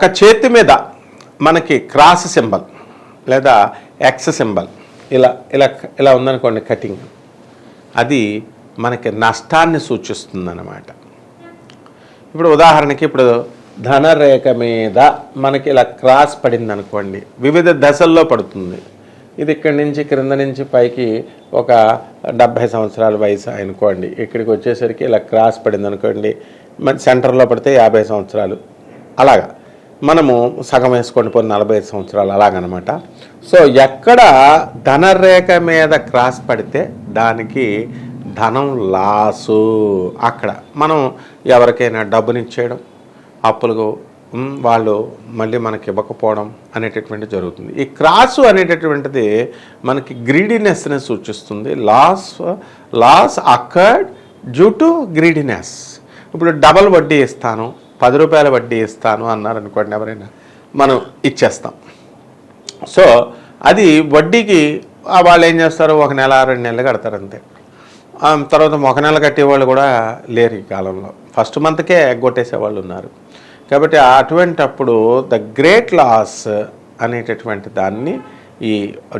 ఒక చేతి మీద మనకి క్రాస్ సింబల్ లేదా ఎక్స్ సింబల్ ఇలా ఇలా ఇలా ఉందనుకోండి కటింగ్. అది మనకి నష్టాన్ని సూచిస్తుందన్నమాట. ఇప్పుడు ఉదాహరణకి ఇప్పుడు ధనరేఖ మీద మనకి ఇలా క్రాస్ పడింది అనుకోండి వివిధ దశల్లో పడుతుంది. ఇది ఇక్కడి నుంచి క్రింద నుంచి పైకి ఒక డెబ్భై సంవత్సరాల వయసు అనుకోండి ఇక్కడికి వచ్చేసరికి ఇలా క్రాస్ పడింది అనుకోండి మన సెంటర్లో పడితే యాభై సంవత్సరాలు. అలాగా. మనము సగం వేసుకోండి పోయి నలభై ఐదు సంవత్సరాలు అలాగనమాట. సో ఎక్కడ ధనరేఖ మీద క్రాస్ పడితే దానికి ధనం లాసు. అక్కడ మనం ఎవరికైనా డబ్బునిచ్చేయడం అప్పులకు వాళ్ళు మళ్ళీ మనకి ఇవ్వకపోవడం అనేటటువంటి జరుగుతుంది. ఈ క్రాసు అనేటటువంటిది మనకి గ్రీడినెస్ని సూచిస్తుంది. Loss loss occurred due to greediness. ఇప్పుడు డబల్ వడ్డీ ఇస్తాను పది రూపాయల వడ్డీ ఇస్తాను అన్నారు అనుకోండి ఎవరైనా. మనం ఇచ్చేస్తాం. సో అది వడ్డీకి ఆ వాళ్ళు ఏం చేస్తారు? ఒక నెల రెండు నెలలు కడతారు అంతే. తర్వాత ఒక నెల కట్టేవాళ్ళు కూడా లేరు ఈ కాలంలో. ఫస్ట్ మంత్కే ఎగ్గొట్టేసే వాళ్ళు ఉన్నారు. కాబట్టి అటువంటి అప్పుడు ద గ్రేట్ లాస్ అనేటటువంటి దాన్ని ఈ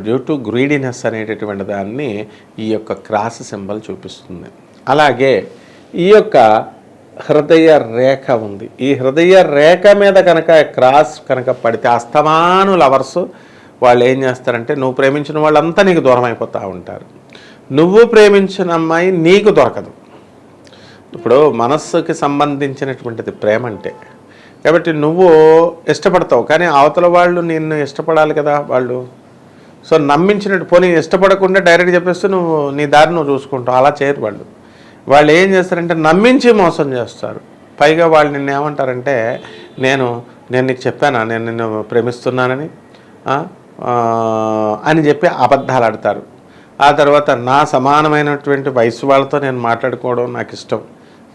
డ్యూ టు గ్రీడినెస్ అనేటటువంటి దాన్ని ఈ యొక్క క్రాస్ సింబల్ చూపిస్తుంది. అలాగే ఈ యొక్క హృదయ రేఖ ఉంది. ఈ హృదయ రేఖ మీద కనుక క్రాస్ కనుక పడితే అస్తమాను లవర్స్ వాళ్ళు ఏం చేస్తారంటే నువ్వు ప్రేమించిన వాళ్ళంతా నీకు దూరం అయిపోతూ ఉంటారు. నువ్వు ప్రేమించిన అమ్మాయి నీకు దొరకదు. ఇప్పుడు మనస్సుకి సంబంధించినటువంటిది ప్రేమ అంటే కాబట్టి నువ్వు ఇష్టపడతావు కానీ అవతల వాళ్ళు నిన్ను ఇష్టపడాలి కదా వాళ్ళు. సో నమ్మించినట్టు పోనీ ఇష్టపడకుండా డైరెక్ట్ చెప్పేస్తే నువ్వు నీ దారి నువ్వు చూసుకుంటావు అలా చేయరు వాళ్ళు. వాళ్ళు ఏం చేస్తారంటే నమ్మించి మోసం చేస్తారు. పైగా వాళ్ళు నిన్ను ఏమంటారంటే నేను నేను నీకు చెప్పానా? నేను నిన్ను ప్రేమిస్తున్నానని అని చెప్పి అబద్ధాలు ఆడతారు. ఆ తర్వాత నా సమానమైనటువంటి వయసు వాళ్ళతో నేను మాట్లాడుకోవడం నాకు ఇష్టం.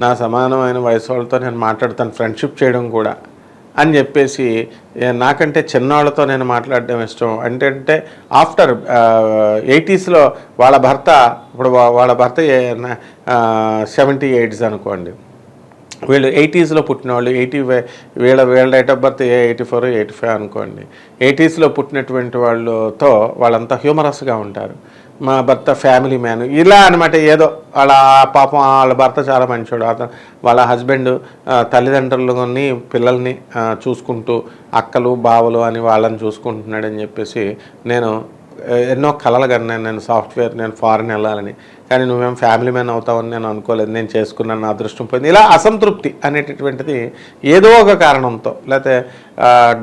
నా సమానమైన వయసు వాళ్ళతో నేను మాట్లాడతాను ఫ్రెండ్షిప్ చేయడం కూడా. అని చెప్పేసి నాకంటే చిన్నవాళ్ళతో నేను మాట్లాడడం ఇష్టం. అంటే ఆఫ్టర్ ఎయిటీస్లో వాళ్ళ భర్త ఇప్పుడు వాళ్ళ భర్త సెవెంటీ ఎయిట్స్ అనుకోండి. వీళ్ళు ఎయిటీస్లో పుట్టిన వాళ్ళు ఎయిటీ వీళ్ళ వీళ్ళ date of birth eighty four eighty five అనుకోండి. ఎయిటీస్లో పుట్టినటువంటి వాళ్ళతో వాళ్ళంతా హ్యూమరస్గా ఉంటారు. మా భర్త ఫ్యామిలీ మ్యాన్ ఇలా అనమాట ఏదో వాళ్ళ పాపం వాళ్ళ భర్త చాలా మంచోడు. అతను వాళ్ళ హస్బెండ్ తల్లిదండ్రులని పిల్లల్ని చూసుకుంటూ అక్కలు బావలు అని వాళ్ళని చూసుకుంటున్నాడని చెప్పేసి నేను ఎన్నో కలలు కన్నాను నేను సాఫ్ట్వేర్ నేను ఫారెన్ వెళ్ళాలని. కానీ నువ్వేం ఫ్యామిలీ మ్యాన్ అవుతావని నేను అనుకోలేదు. నేను చేసుకున్నాను నా అదృష్టం పోయింది. ఇలా అసంతృప్తి అనేటటువంటిది ఏదో ఒక కారణంతో లేకపోతే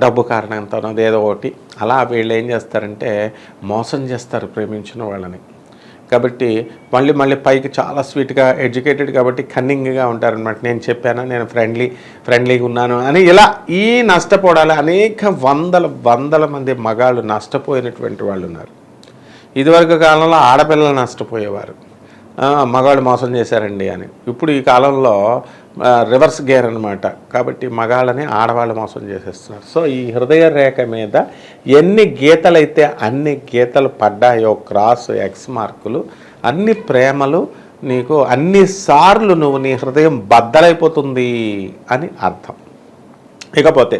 డబ్బు కారణంతో అది ఏదో ఒకటి. అలా వీళ్ళు ఏం చేస్తారంటే మోసం చేస్తారు ప్రేమించిన వాళ్ళని. కాబట్టి మళ్ళీ మళ్ళీ పైకి చాలా స్వీట్గా ఎడ్యుకేటెడ్ కాబట్టి కన్నింగ్గా ఉంటారనమాట నేను చెప్పాను నేను ఫ్రెండ్లీ ఫ్రెండ్లీగా ఉన్నాను అని ఇలా ఈ నష్టపోవడాలు అనేక వందల వందల మంది మగాళ్ళు నష్టపోయినటువంటి వాళ్ళు ఉన్నారు. ఇదివరకు కాలంలో ఆడపిల్లలు నష్టపోయేవారు. మగాళ్ళు మోసం చేశారండి అని. ఇప్పుడు ఈ కాలంలో రివర్స్ గేర్ అనమాట కాబట్టి మగాళ్ళని ఆడవాళ్ళు మోసం చేసేస్తున్నారు. సో ఈ హృదయ రేఖ మీద ఎన్ని గీతలైతే అన్ని గీతలు పడ్డాయో క్రాస్ ఎక్స్ మార్కులు అన్ని ప్రేమలు నీకు అన్నిసార్లు నువ్వు నీ హృదయం బద్దలైపోతుంది అని అర్థం. ఇకపోతే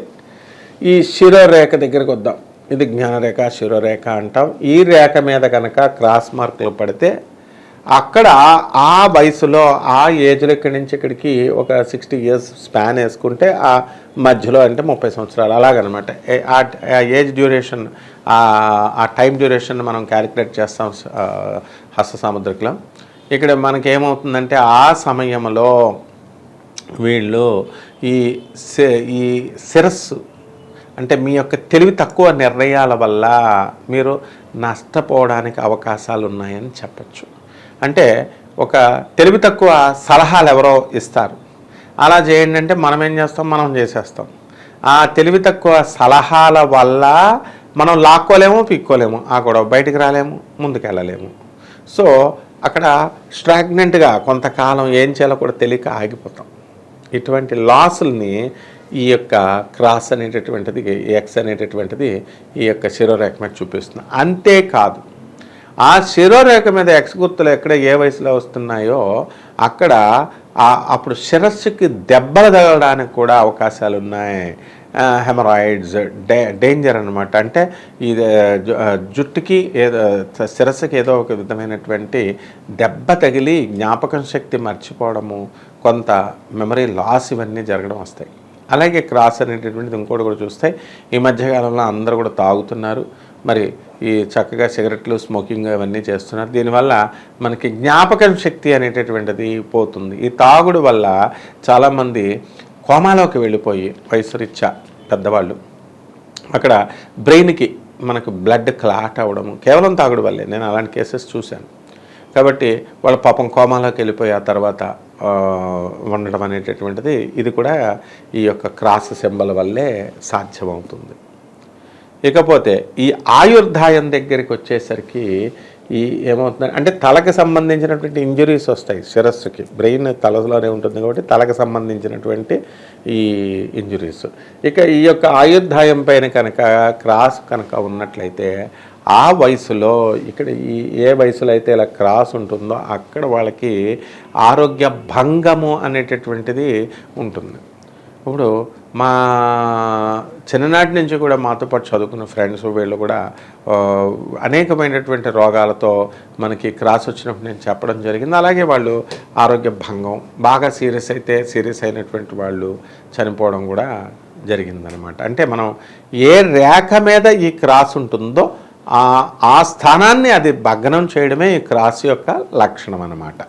ఈ శిరోరేఖ దగ్గరికి వద్దాం. ఇది జ్ఞానరేఖ శిరోరేఖ అంటాం. ఈ రేఖ మీద కనుక క్రాస్ మార్కులు పడితే అక్కడ ఆ వయసులో ఆ ఏజ్లో ఇక్కడి నుంచి ఇక్కడికి ఒక సిక్స్టీ ఇయర్స్ స్పాన్ వేసుకుంటే ఆ మధ్యలో అంటే ముప్పై సంవత్సరాలు అలాగనమాట. ఆ ఏజ్ డ్యూరేషన్ ఆ టైం డ్యూరేషన్ మనం క్యాలిక్యులేట్ చేస్తాం హస్త సాముద్రికలో ఇక్కడ మనకేమవుతుందంటే ఆ సమయంలో వీళ్ళు ఈ ఈ శిరస్సు అంటే మీ యొక్క తెలివి తక్కువ నిర్ణయాల వల్ల మీరు నష్టపోవడానికి అవకాశాలు ఉన్నాయని చెప్పచ్చు. అంటే ఒక తెలివి తక్కువ సలహాలు ఎవరో ఇస్తారు. అలా చేయండి అంటే మనం ఏం చేస్తాం? మనం చేసేస్తాం. ఆ తెలివి తక్కువ సలహాల వల్ల మనం లాక్కోలేము పీక్కోలేము. ఆ గొడవ బయటికి రాలేము ముందుకెళ్ళలేము. సో అక్కడ స్ట్రాగ్నెంట్గా కొంతకాలం ఏం చేయాలో కూడా తెలియక ఆగిపోతాం. ఇటువంటి లాసుల్ని ఈ యొక్క క్రాస్ అనేటటువంటిది ఎక్స్ అనేటటువంటిది ఈ యొక్క శిరోరేఖ మీద చూపిస్తుంది. అంతేకాదు ఆ శిరోరేఖ మీద ఎక్స్ గుర్తులు ఎక్కడ ఏ వయసులో వస్తున్నాయో అక్కడ అప్పుడు శిరస్సుకి దెబ్బలు తగలడానికి కూడా అవకాశాలు ఉన్నాయి హెమరాయిడ్స్ డే డేంజర్ అనమాట అంటే ఇది జుట్టుకి ఏదో శిరస్సుకి ఏదో ఒక విధమైనటువంటి దెబ్బ తగిలి జ్ఞాపకం శక్తి మర్చిపోవడము కొంత మెమరీ లాస్ ఇవన్నీ జరగడం వస్తాయి. అలాగే క్రాస్ అనేటటువంటిది ఇంకోటి కూడా చూస్తే ఈ మధ్యకాలంలో అందరూ కూడా తాగుతున్నారు. మరి ఈ చక్కగా సిగరెట్లు స్మోకింగ్ అవన్నీ చేస్తున్నారు. దీనివల్ల మనకి జ్ఞాపకం శక్తి అనేటటువంటిది పోతుంది. ఈ తాగుడు వల్ల చాలామంది కోమాలోకి వెళ్ళిపోయి వయసు రీత్యా పెద్దవాళ్ళు. అక్కడ బ్రెయిన్కి మనకు బ్లడ్ క్లాట్ అవ్వడము కేవలం తాగుడు వల్లే నేను అలాంటి కేసెస్ చూశాను. కాబట్టి వాళ్ళ పాపం కోమాలోకి వెళ్ళిపోయి ఆ తర్వాత ఉండడం అనేటటువంటిది ఇది కూడా ఈ యొక్క క్రాస్ సింబల్ వల్లే సాధ్యమవుతుంది. ఇకపోతే ఈ ఆయుర్దాయం దగ్గరికి వచ్చేసరికి ఈ ఏమవుతుంది అంటే తలకి సంబంధించినటువంటి ఇంజురీస్ వస్తాయి శిరస్సుకి. బ్రెయిన్ తలలోనే ఉంటుంది కాబట్టి తలకు సంబంధించినటువంటి ఈ ఇంజురీస్. ఇక ఈ యొక్క ఆయుర్దాయం పైన కనుక క్రాస్ కనుక ఉన్నట్లయితే ఆ వయసులో ఇక్కడ ఈ ఏ వయసులో అయితే ఇలా క్రాస్ ఉంటుందో అక్కడ వాళ్ళకి ఆరోగ్య భంగము అనేటటువంటిది ఉంటుంది. ఇప్పుడు మా చిన్ననాటి నుంచి కూడా మాతో పాటు చదువుకున్న ఫ్రెండ్స్ వీళ్ళు కూడా అనేకమైనటువంటి రోగాలతో మనకి క్రాస్ వచ్చినప్పుడు నేను చెప్పడం జరిగింది. అలాగే వాళ్ళు ఆరోగ్య భంగం బాగా సీరియస్ అయితే సీరియస్ అయినటువంటి వాళ్ళు చనిపోవడం కూడా జరిగిందనమాట అంటే మనం ఏ రేఖ మీద ఈ క్రాస్ ఉంటుందో ఆ ఆ స్థానాన్ని అది భగ్నం చేయడమే ఈ క్రాస్ యొక్క లక్షణం అన్నమాట